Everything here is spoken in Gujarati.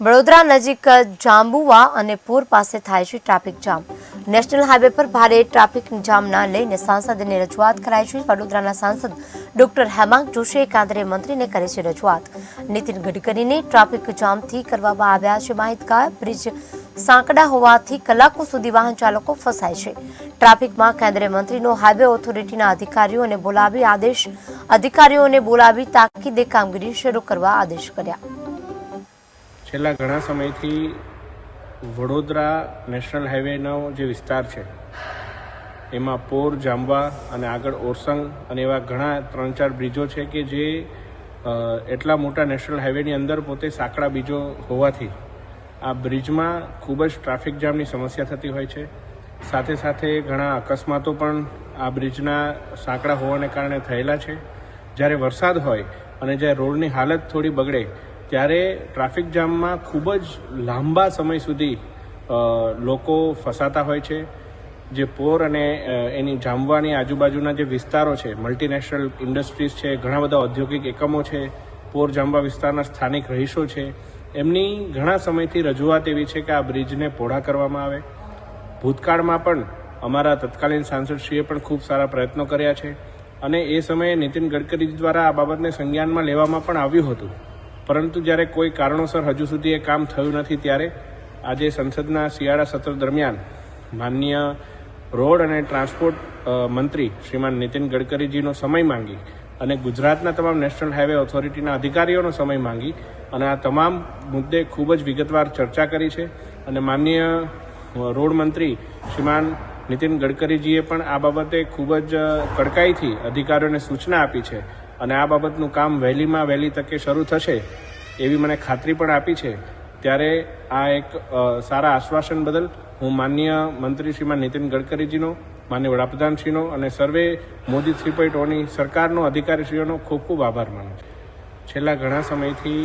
વડોદરા નજીક જાંબુવા અને પૂર પાસે થાય છે ટ્રાફિક જામ. નેશનલ હાઈવે પર ભારે ટ્રાફિક જામના લઈને સાંસદને રજૂઆત કરાઈ છે. વડોદરાના સાંસદ ડોક્ટર હેમાંગ જોશીએ કાંદરે મંત્રીને કરી છે રજૂઆત. નીતિન ગડકરીને ટ્રાફિક જામથી કરવામાં આવ્યા છે માહિતગાર. બ્રિજ સાંકડા હોવાથી કલાકો સુધી વાહન ચાલકો ફસાય છે. ટ્રાફિકમાં કેન્દ્રીય મંત્રીનો હાઈવે ઓથોરિટીના અધિકારીઓને બોલાવી આદેશ, અધિકારીઓને બોલાવી તાકીદે કામગીરી શરૂ કરવા આદેશ કર્યા. છેલ્લા ઘણા સમયથી વડોદરા નેશનલ હાઈવેનો જે વિસ્તાર છે, એમાં પોર, જાંબવા અને આગળ ઓરસંગ અને એવા ઘણા ત્રણ ચાર બ્રિજો છે કે જે એટલા મોટા નેશનલ હાઈવેની અંદર પોતે સાંકડા બીજો હોવાથી આ બ્રિજમાં ખૂબ જ ટ્રાફિક જામની સમસ્યા થતી હોય છે. સાથે સાથે ઘણા અકસ્માતો પણ આ બ્રિજના સાંકડા હોવાને કારણે થયેલા છે. જ્યારે વરસાદ હોય અને જ્યારે રોડની હાલત થોડી બગડે ત્યારે ટ્રાફિક જામમાં ખૂબ જ લાંબા સમય સુધી લોકો ફસાતા હોય છે. જે પોર અને એની જામવાની આજુબાજુના જે વિસ્તારો છે મલ્ટીનેશનલ ઇન્ડસ્ટ્રીઝ છે, ઘણા બધા ઔદ્યોગિક એકમો છે, પોર જામવા વિસ્તારના સ્થાનિક રહીશો છે, એમની ઘણા સમયથી રજૂઆત એવી છે કે આ બ્રિજને પહોળા કરવામાં આવે. ભૂતકાળમાં પણ અમારા તત્કાલીન સાંસદશ્રીએ પણ ખૂબ સારા પ્રયત્નો કર્યા છે અને એ સમયે નીતિન ગડકરી દ્વારા આ બાબતને સંજ્ઞાનમાં લેવામાં પણ આવ્યું હતું. પરંતુ જ્યારે કોઈ કારણોસર હજુ સુધી એ કામ થયું નથી, ત્યારે આજે સંસદના શિયાળા સત્ર દરમિયાન માનનીય રોડ અને ટ્રાન્સપોર્ટ મંત્રી શ્રીમાન નીતિન ગડકરીજીનો સમય માંગી અને ગુજરાતના તમામ નેશનલ હાઈવે ઓથોરિટીના અધિકારીઓનો સમય માંગી અને આ તમામ મુદ્દે ખૂબ જ વિગતવાર ચર્ચા કરી છે અને માનનીય રોડ મંત્રી શ્રીમાન નીતિન ગડકરીજીએ પણ આ બાબતે ખૂબ જ કડકાઈથી અધિકારીઓને સૂચના આપી છે અને આ બાબતનું કામ વહેલીમાં વહેલી તકે શરૂ થશે એવી મને ખાતરી પણ આપી છે. ત્યારે આ એક સારા આશ્વાસન બદલ હું માન્ય મંત્રી શ્રીમાન નીતિન ગડકરીજીનો માન્ય વડાપ્રધાનશ્રીનો અને સર્વે મોદી થ્રી પોઈન્ટ ઓની સરકારનો અધિકારીશ્રીઓનો ખૂબ ખૂબ આભાર માનું છું. છેલ્લા ઘણા સમયથી